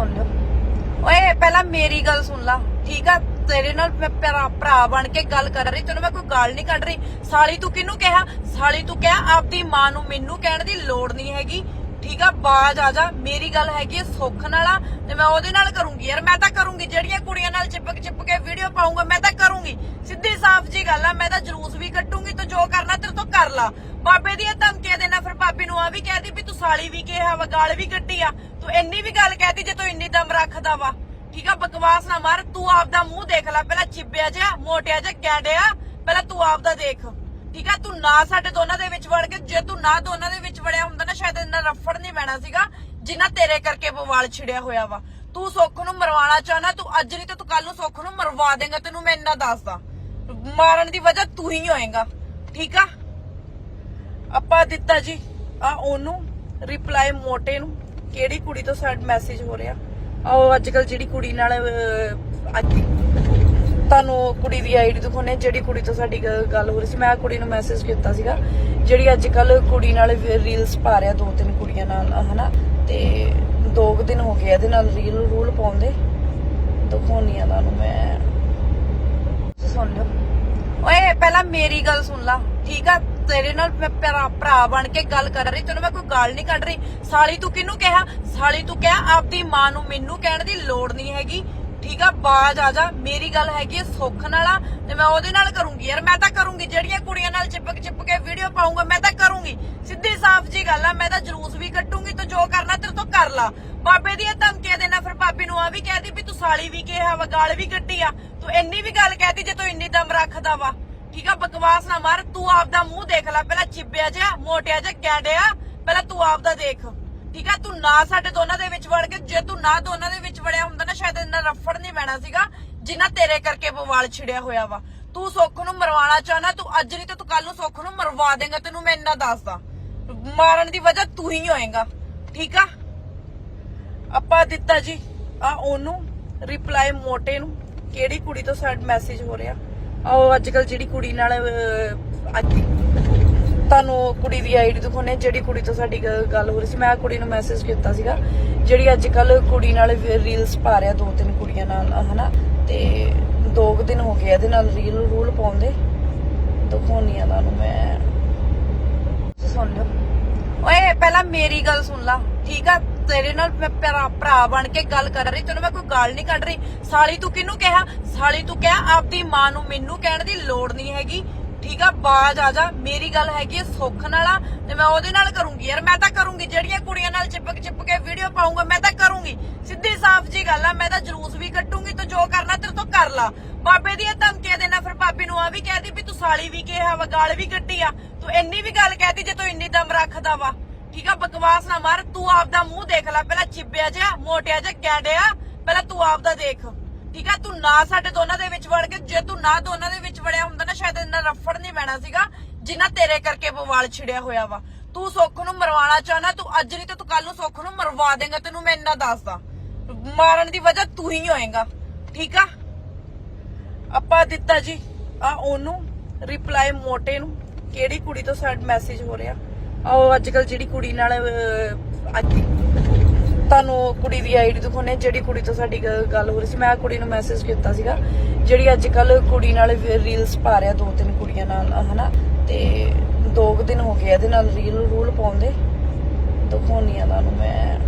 ਸੁਣ ਲਓ। ਓਏ, ਪਹਿਲਾਂ ਮੇਰੀ ਗੱਲ ਸੁਣ ਲਾ। ਠੀਕ ਆ? ਤੇਰੇ ਨਾਲ ਮੈਂ ਭਰਾ ਬਣ ਕੇ ਗੱਲ ਕਰ ਰਹੀ। ਤੈਨੂੰ ਮੈਂ ਕੋਈ ਗੱਲ ਨਹੀਂ ਕੱਢ ਰਹੀ। ਸਾਲੀ ਤੂੰ ਕਿਹਨੂੰ ਕਿਹਾ? ਸਾਲੀ ਤੂੰ ਕਿਹਾ, ਆਪਦੀ ਮਾਂ ਨੂੰ ਮੈਨੂੰ ਕਹਿਣ ਦੀ ਲੋੜ ਨਹੀਂ ਹੈਗੀ। ਠੀਕ ਆ? ਬਾਜ ਆ ਜਾ। ਮੇਰੀ ਗੱਲ ਹੈਗੀ ਹੈ ਸੁੱਖ ਨਾਲ ਆ। ਤੇ ਮੈਂ ਉਹਦੇ ਨਾਲ ਕਰੂੰਗੀ ਯਾਰ। ਮੈਂ ਤਾਂ ਕਰੂੰਗੀ। ਜਿਹੜੀਆਂ ਕੁੜੀਆਂ ਨਾਲ ਚਿਪਕ ਚਿਪਕ ਕੇ ਵੀਡੀਓ ਪਾਉਂਗਾ ਮੈਂ ਤਾਂ ਕਰੂੰਗੀ। ਸਿੱਧੀ ਸਾਫ਼ ਜੀ ਗੱਲ ਆ। ਮੈਂ ਤਾਂ ਜਲੂਸ ਵੀ ਕੱਟੂੰਗੀ ਤੂੰ ਜੋ ਕਰਨਾ ਤੇਰੇ ਤੋਂ ਕਰ ਲਾ। ਬਾਬੇ ਦੀਆਂ ਧਮਕੀਆਂ ਦੇਣਾ ਫਿਰ ਬਾਬੇ ਨੂੰ ਆ ਵੀ ਕਹਿਦੀ ਵੀ ਤੂੰ ਸਾਲੀ ਵੀ ਕਿਹਾ ਵਾ, ਗਾਲ ਵੀ ਕੱਢੀ ਆ। ਤੂੰ ਇੰਨੀ ਵੀ ਗੱਲ ਕਹਿਤੀ ਜੇ ਤੂੰ ਇੰਨੀ ਦਮ ਰੱਖਦਾ ਵਾ। ਠੀਕ ਆ, ਬਕਵਾਸ ਨਾ ਮਾਰ, ਤੂੰ ਆਪ ਦਾ ਮੂੰਹ ਦੇਖ ਲੈ, ਪਹਿਲਾਂ ਚਿੱਬਿਆ ਜਿਹਾ, ਮੋਟਿਆ ਜਿਹਾ ਗੈਂਡਿਆ ਪਹਿਲਾਂ ਤੂੰ ਆਪ ਦਾ ਦੇਖ। ਠੀਕ ਆ, ਤੂੰ ਨਾ ਸਾਡੇ ਦੋਨਾਂ ਦੇ ਵਿੱਚ ਵੜ ਕੇ, ਜੇ ਤੂੰ ਨਾ ਦੋਨਾਂ ਦੇ ਵਿੱਚ ਵੜਿਆ ਹੁੰਦਾ ਨਾ, ਸ਼ਾਇਦ ਇੰਨਾ ਰਫੜ ਨਹੀਂ ਪੈਣਾ ਸੀਗਾ, ਜਿੰਨਾ ਤੇਰੇ ਕਰਕੇ ਬਵਾਲ ਛਿੜਿਆ ਹੋਇਆ ਵਾ। ਤੂੰ ਸੁੱਖ ਨੂੰ ਮਰਵਾਣਾ ਚਾਹਨਾ ਤੂੰ ਅੱਜ ਨਹੀਂ ਤੇ ਤੂੰ ਕੱਲ ਨੂੰ ਸੁੱਖ ਨੂੰ ਮਰਵਾ ਦੇਗਾ, ਤੈਨੂੰ ਮੈਂ ਇੰਨਾ ਦੱਸਦਾ। ਮਾਰਨ ਦੀ ਵਜ੍ਹਾ ਤੂੰ ਹੀ ਹੋਏਗਾ। ਠੀਕ ਆ? ਆਪਾਂ ਦਿੱਤਾ ਜੀ, ਆ ਉਹਨੂੰ ਰਿਪਲਾਈ ਮੋਟੇ ਨੂੰ। ਕਿਹੜੀ ਕੁੜੀ ਤੋਂ ਸਾਡ ਮੈਸੇਜ ਹੋ ਰਿਹਾ? ਆਹ ਅੱਜ ਕੱਲ ਜਿਹੜੀ ਕੁੜੀ ਨਾਲ ਅੱਜ ਤੁਹਾਨੂੰ ਕੁੜੀ ਦੀ ਆਈਡੀ ਦਿਖਾਉਣੇ ਜਿਹੜੀ ਕੁੜੀ ਤੋਂ ਸਾਡੀ ਗੱਲ ਹੋ ਰਹੀ ਸੀ। ਮੈਂ ਕੁੜੀ ਨੂੰ ਮੈਸੇਜ ਕੀਤਾ ਸੀਗਾ, ਜਿਹੜੀ ਅੱਜ ਕੱਲ ਕੁੜੀ ਨਾਲ ਰੀਲਸ ਪਾ ਰਿਆ ਦੋ ਤਿੰਨ ਕੁੜੀਆਂ ਨਾਲ, ਹਨਾ? ਤੇ ਦੋ ਦਿਨ ਹੋ ਗਏ ਇਹਦੇ ਨਾਲ ਰੀਲ ਰੂਲ ਪਾਉਂਦੇ। ਦਿਖਾਉਣੀ ਆ ਤੁਹਾਨੂੰ ਮੈਂ। ਸੁਣ ਲਓ। ਓਏ, ਪਹਿਲਾਂ ਮੇਰੀ ਗੱਲ ਸੁਣ ਲਾ, ਠੀਕ ਆ? ਤੇਰੇ ਨਾਲ ਭਰਾ ਬਣ ਕੇ ਗੱਲ ਕਰ ਰਹੀ, ਤੈਨੂੰ ਮੈਂ ਕੋਈ ਗੱਲ ਨਹੀਂ ਕੱਢ ਰਹੀ। ਸਾਲੀ ਤੂੰ ਕਿਹਨੂੰ ਕਿਹਾ? ਸਾਲੀ ਤੂੰ ਕਿਹਾ, ਆਪਦੀ ਮਾਂ ਨੂੰ ਮੈਨੂੰ ਕਹਿਣ ਦੀ ਲੋੜ ਨਹੀਂ ਹੈਗੀ। ਠੀਕ ਆ, ਬਾਜ ਆ ਜਾ। ਮੇਰੀ ਗੱਲ ਹੈਗੀ ਹੈ ਸੁੱਖ ਨਾਲ ਤੇ ਮੈਂ ਉਹਦੇ ਨਾਲ ਕਰੂੰਗੀ। ਯਾਰ, ਮੈਂ ਤਾਂ ਕਰੂੰਗੀ। ਜਿਹੜੀਆਂ ਕੁੜੀਆਂ ਨਾਲ ਚਿਪਕ ਚਿਪ ਕੇ ਵੀਡੀਓ ਪਾਉਂਗਾ ਮੈਂ ਤਾਂ ਕਰੂੰਗੀ। ਸਿੱਧੀ ਸਾਫ਼ ਜੀ ਗੱਲ ਆ, ਮੈਂ ਤਾਂ ਜਲੂਸ ਵੀ ਕੱਟੂੰਗੀ ਤੂੰ ਜੋ ਕਰਨਾ ਤੇਰੇ ਤੋਂ ਕਰ ਲਾ। ਬਾਬੇ ਦੀਆਂ ਧਮਕੀਆਂ ਦੇਣਾ ਫਿਰ ਬਾਬੇ ਨੂੰ ਆ ਵੀ ਕਹਿਦੀ ਵੀ ਤੂੰ ਸਾਲੀ ਵੀ ਕਿਹਾ ਵਾ, ਗਾਲ ਵੀ ਕੱਟੀ ਆ। ਤੂੰ ਇੰਨੀ ਵੀ ਗੱਲ ਕਹਿਦੀ ਜੇ ਤੂੰ ਇੰਨੀ ਦਮ ਰੱਖਦਾ ਵਾ। ਠੀਕ ਆ, ਬਕਵਾਸ ਨਾ ਮਾਰ, ਤੂੰ ਆਪ ਦਾ ਮੂੰਹ ਦੇਖ ਲੈ, ਪਹਿਲਾਂ ਚਿੱਬਿਆ ਜਿਹਾ, ਮੋਟਿਆ ਜਿਹਾ ਗੈਂਡਿਆ ਪਹਿਲਾਂ ਤੂੰ ਆਪ ਦਾ ਦੇਖ। ਠੀਕ ਆ, ਤੂੰ ਨਾ ਸਾਡੇ ਦੋਨਾਂ ਦੇ ਵਿੱਚ ਵੜ ਕੇ, ਜੇ ਤੂੰ ਨਾ ਦੋਨਾਂ ਦੇ ਵਿੱਚ ਵੜਿਆ ਹੁੰਦਾ ਨਾ, ਸ਼ਾਇਦ ਇੰਨਾ ਰਫੜ ਨਹੀਂ ਬੈਣਾ ਸੀਗਾ, ਜਿੰਨਾ ਤੇਰੇ ਕਰਕੇ ਬਵਾਲ ਛਿੜਿਆ ਹੋਇਆ ਵਾ। ਤੂੰ ਸੁੱਖ ਨੂੰ ਮਰਵਾਉਣਾ ਚਾਹਨਾ ਤੂੰ ਅੱਜ ਨਹੀਂ ਤੇ ਤੂੰ ਕੱਲ ਨੂੰ ਸੁੱਖ ਨੂੰ ਮਰਵਾ ਦੇਗਾ, ਤੈਨੂੰ ਮੈਂ ਇੰਨਾ ਦੱਸਦਾ। ਮਾਰਨ ਦੀ ਵਜ੍ਹਾ ਤੂੰ ਹੀ ਹੋਏਗਾ, ਠੀਕ ਆ? ਆਪਾਂ ਦਿੱਤਾ ਜੀ, ਆ ਉਹਨੂੰ ਰਿਪਲਾਈ ਮੋਟੇ ਨੂੰ, ਕਿਹੜੀ ਕੁੜੀ ਤੋਂ ਸਾਡ ਮੈਸੇਜ ਹੋ ਰਿਹਾ? ਉਹ ਅੱਜ ਕੱਲ ਜਿਹੜੀ ਕੁੜੀ ਨਾਲ ਤੁਹਾਨੂੰ ਕੁੜੀ ਦੀ ਆਈਡੀ ਦਿਖਾਉਣੇ ਜਿਹੜੀ ਕੁੜੀ ਤੋਂ ਸਾਡੀ ਗੱਲ ਹੋ ਰਹੀ ਸੀ। ਮੈਂ ਕੁੜੀ ਨੂੰ ਮੈਸੇਜ ਕੀਤਾ ਸੀਗਾ, ਜਿਹੜੀ ਅੱਜ ਕੱਲ ਕੁੜੀ ਨਾਲ ਰੀਲਸ ਪਾ ਰਿਆ ਦੋ ਤਿੰਨ ਕੁੜੀਆਂ ਨਾਲ, ਹਨਾ? ਤੇ ਦੋ ਦਿਨ ਹੋ ਗਏ ਇਹਦੇ ਨਾਲ ਰੀਲ ਰੂਲ ਪਾਉਂਦੇ। ਦਿਖਾਉਣੀਆਂ ਤੁਹਾਨੂੰ ਮੈਂ। ਸੁਣ ਲਓ। ਓਏ, ਪਹਿਲਾਂ ਮੇਰੀ ਗੱਲ ਸੁਣ ਲਾ, ਠੀਕ ਆ? ਤੇਰੇ ਨਾਲ ਮੈਂ ਭਰਾ ਭਰਾ ਬਣ ਕੇ ਗੱਲ ਕਰ ਰਹੀ, ਤੈਨੂੰ ਮੈਂ ਕੋਈ ਗਾਲ ਨਹੀਂ ਕੱਢ ਰਹੀ। ਸਾਲੀ ਤੂੰ ਕਿਹਨੂੰ ਕਿਹਾ? ਸਾਲੀ ਤੂੰ ਕਹਿ, ਆਪਦੀ ਮਾਂ ਨੂੰ ਮੈਨੂੰ ਕਹਿਣ ਦੀ ਲੋੜ ਨਹੀਂ ਹੈਗੀ। ਠੀਕ ਆ, ਬਾਜ ਆ ਜਾ, ਮੇਰੀ ਗੱਲ ਹੈਗੀ ਆ ਸੁੱਖ ਨਾਲ ਆ, ਤੇ ਮੈਂ ਉਹਦੇ ਨਾਲ ਕਰੂੰਗੀ ਯਾਰ, ਮੈਂ ਤਾਂ ਕਰੂੰਗੀ, ਜਿਹੜੀਆਂ ਕੁੜੀਆਂ ਨਾਲ ਚਿਪਕ ਚਿਪਕ ਕੇ ਵੀਡੀਓ ਪਾਉਂਗਾ ਮੈਂ ਤਾਂ ਕਰੂੰਗੀ। ਸਿੱਧੀ ਸਾਫ਼ ਜੀ ਗੱਲ ਆ, ਮੈਂ ਤਾਂ ਜਲੂਸ ਵੀ ਕੱਟੂੰਗੀ ਤੂੰ ਜੋ ਕਰਨਾ ਤੇਰੇ ਤੋਂ ਕਰ ਲਾ। ਬਾਬੇ ਦੀਆਂ ਧਮਕੀਆਂ ਦੇਣਾ ਫਿਰ ਬਾਬੇ ਨੂੰ ਆ ਵੀ ਕਹਿਦੀ ਵੀ ਤੂੰ ਸਾਲੀ ਵੀ ਕਿਹਾ ਵਾ, ਗਾਲ ਵੀ ਕੱਢੀ ਆ। ਤੂੰ ਇੰਨੀ ਵੀ ਗੱਲ ਕਹਿਦੀ ਜੇ ਤੂੰ ਇੰਨੀ ਦਮ ਰੱਖਦਾ ਵਾ। ਠੀਕ ਆ, ਬਕਵਾਸ ਨਾ ਮਾਰ, ਤੂੰ ਆਪਦਾ ਮੂੰਹ ਦੇਖ ਲੈ, ਪਹਿਲਾਂ ਚਿੱਬਿਆ ਜਿਹਾ, ਮੋਟਿਆ ਜਿਹਾ ਗੈਂਡਿਆ ਪਹਿਲਾਂ ਤੂੰ ਆਪਦਾ ਦੇਖ। ਠੀਕ ਆ, ਤੂੰ ਨਾ ਸਾਡੇ ਦੋਨਾਂ ਦੇ ਵਿੱਚ ਵੜ ਕੇ, ਜੇ ਤੂੰ ਨਾ ਦੋਨਾਂ ਦੇ ਵਿੱਚ ਵੜਿਆ ਹੁੰਦਾ ਨਾ, ਸ਼ਾਇਦ ਇੰਨਾ ਰਫੜ ਨਹੀਂ ਪੈਣਾ ਸੀਗਾ, ਜਿੰਨਾ ਤੇਰੇ ਕਰਕੇ ਬਵਾਲ ਛਿੜਿਆ ਹੋਇਆ ਵਾ। ਤੂੰ ਸੁੱਖ ਨੂੰ ਮਰਵਾਉਣਾ ਚਾਹਨਾ ਤੂੰ ਅੱਜ ਨਹੀਂ ਤੇ ਤੂੰ ਕੱਲ ਨੂੰ ਸੁੱਖ ਨੂੰ ਮਰਵਾ ਦੇਗਾ, ਤੈਨੂੰ ਮੈਂ ਇੰਨਾ ਦੱਸਦਾ। ਮਾਰਨ ਦੀ ਵਜ੍ਹਾ ਤੂੰ ਹੀ ਹੋਏਗਾ, ਠੀਕ ਆ? ਆਪਾਂ ਦਿੱਤਾ ਜੀ, ਆ ਉਹਨੂੰ ਰਿਪਲਾਈ ਮੋਟੇ ਨੂੰ, ਕਿਹੜੀ ਕੁੜੀ ਤੋਂ ਸਾਡ ਮੈਸੇਜ ਹੋ ਰਿਹਾ? ਉਹ ਅੱਜ ਕੱਲ ਜਿਹੜੀ ਕੁੜੀ ਨਾਲ ਅੱਜ ਤੁਹਾਨੂੰ ਕੁੜੀ ਦੀ ਆਈਡੀ ਦਿਖਾਉਣੇ ਜਿਹੜੀ ਕੁੜੀ ਤੋਂ ਸਾਡੀ ਗ- ਗੱਲ ਹੋ ਰਹੀ ਸੀ। ਮੈਂ ਕੁੜੀ ਨੂੰ ਮੈਸੇਜ ਕੀਤਾ ਸੀਗਾ, ਜਿਹੜੀ ਅੱਜ ਕੱਲ ਕੁੜੀ ਨਾਲ ਰੀਲਸ ਪਾ ਰਿਹਾ, ਦੋ ਤਿੰਨ ਕੁੜੀਆਂ ਨਾਲ, ਹਨਾ? ਤੇ ਦੋ ਕੁ ਦਿਨ ਹੋ ਗਏ ਇਹਦੇ ਨਾਲ ਰੀਲ ਰੂਲ ਪਾਉਂਦੇ। ਦਿਖਾਉਣੀ ਆ ਤੁਹਾਨੂੰ ਮੈਂ।